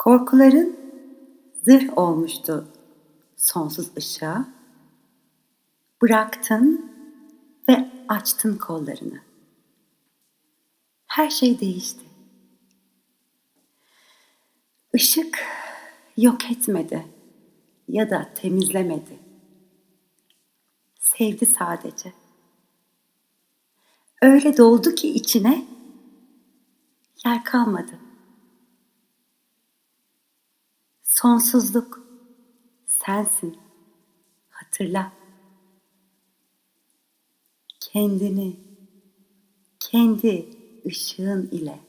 Korkuların zırh olmuştu sonsuz ışığa. Bıraktın ve açtın kollarını. Her şey değişti. Işık yok etmedi ya da temizlemedi. Sevdi sadece. Öyle doldu ki içine yer kalmadı. Sonsuzluk sensin. Hatırla. Kendini kendi ışığın ile